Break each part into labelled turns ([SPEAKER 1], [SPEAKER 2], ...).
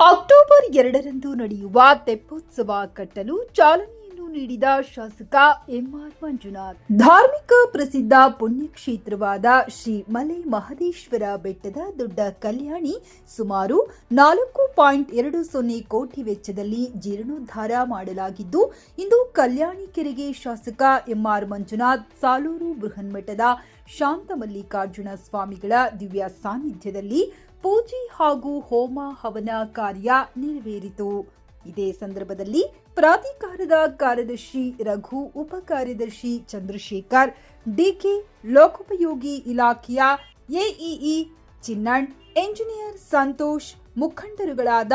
[SPEAKER 1] October ಎರಡರಂದು ನಡೆಯುವ ತೆಪ್ಪೋತ್ಸವ ಕಟ್ಟಲು ಚಾಲನೆಯನ್ನು ನೀಡಿದ ಶಾಸಕ ಎಂಆರ್ ಮಂಜುನಾಥ್. ಧಾರ್ಮಿಕ ಪ್ರಸಿದ್ಧ ಪುಣ್ಯಕ್ಷೇತ್ರವಾದ ಶ್ರೀ ಮಲೆ ಮಹದೇಶ್ವರ ಬೆಟ್ಟದ ದೊಡ್ಡ ಕಲ್ಯಾಣಿ ಸುಮಾರು ನಾಲ್ಕು ಪಾಯಿಂಟ್ ಎರಡು ಸೊನ್ನೆ ಕೋಟಿ ವೆಚ್ಚದಲ್ಲಿ ಜೀರ್ಣೋದ್ಧಾರ ಮಾಡಲಾಗಿದ್ದು, ಇಂದು ಕಲ್ಯಾಣಿ ಕೆರೆಗೆ ಶಾಸಕ ಎಂಆರ್ ಮಂಜುನಾಥ್, ಸಾಲೂರು ಬೃಹನ್ಮಠದ ಶಾಂತಮಲ್ಲಿಕಾರ್ಜುನ ಸ್ವಾಮಿಗಳ ದಿವ್ಯ ಸಾನ್ನಿಧ್ಯದಲ್ಲಿ ಪೂಜೆ ಹಾಗೂ ಹೋಮ ಹವನ ಕಾರ್ಯ ನೆರವೇರಿತು. ಇದೇ ಸಂದರ್ಭದಲ್ಲಿ ಪ್ರಾಧಿಕಾರದ ಕಾರ್ಯದರ್ಶಿ ರಘು, ಉಪ ಕಾರ್ಯದರ್ಶಿ ಚಂದ್ರಶೇಖರ್, ಡಿಕೆ ಲೋಕೋಪಯೋಗಿ ಇಲಾಖೆಯ ಎಇಇ ಚಿನ್ನಣ್ ಎಂಜಿನಿಯರ್ ಸಂತೋಷ್ ಮುಖಂಡರುಗಳಾದ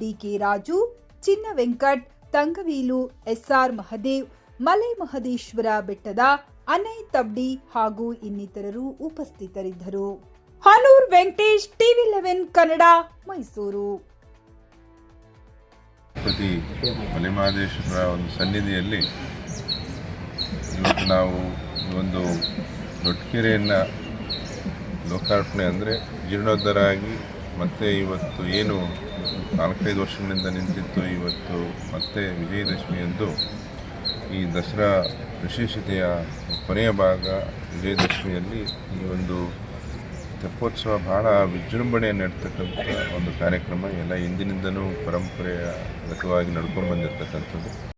[SPEAKER 1] ಡಿಕೆ ರಾಜು ಚಿನ್ನ ವೆಂಕಟ್ ತಂಗವೀಲು, ಎಸ್ಆರ್ ಮಹದೇವ್, ಮಲೆ ಮಹದೇಶ್ವರ ಬೆಟ್ಟದ ಅನಯ್ ತಬ್ಡಿ ಹಾಗೂ ಇನ್ನಿತರರು ಉಪಸ್ಥಿತರಿದ್ದರು. Hanur Venkatesh, TV eleven Kannada, Mysuru.
[SPEAKER 2] ಪ್ರತಿ ಒಂದು ಸನ್ನಿಧಿಯಲ್ಲಿ ನಾವು ಒಂದು ದೊಡ್ಡಕೆರೆಯನ್ನು ಲೋಕಾರ್ಪಣೆ ಅಂದರೆ ಜೀರ್ಣೋದ್ಧಾರ ಆಗಿ ಮತ್ತೆ ಇವತ್ತು ಏನು ನಾಲ್ಕೈದು ವರ್ಷಗಳಿಂದ ನಿಂತಿತ್ತು ಇವತ್ತು ಮತ್ತೆ ವಿಜಯದಶಮಿಯಂದು ಈ ದಸರಾ ವಿಶೇಷತೆಯ ಕೊನೆಯ ಭಾಗ ವಿಜಯದಶಮಿಯಲ್ಲಿ ಈ ಒಂದು ತೆಪ್ಪೋತ್ಸವ ಬಹಳ ವಿಜೃಂಭಣೆಯನ್ನು ನಡ್ತಕ್ಕಂಥ ಒಂದು ಕಾರ್ಯಕ್ರಮ. ಎಲ್ಲ ಹಿಂದಿನಿಂದಲೂ ಪರಂಪರೆಯ ಗತವಾಗಿ ನಡ್ಕೊಂಡು ಬಂದಿರತಕ್ಕಂಥದ್ದು.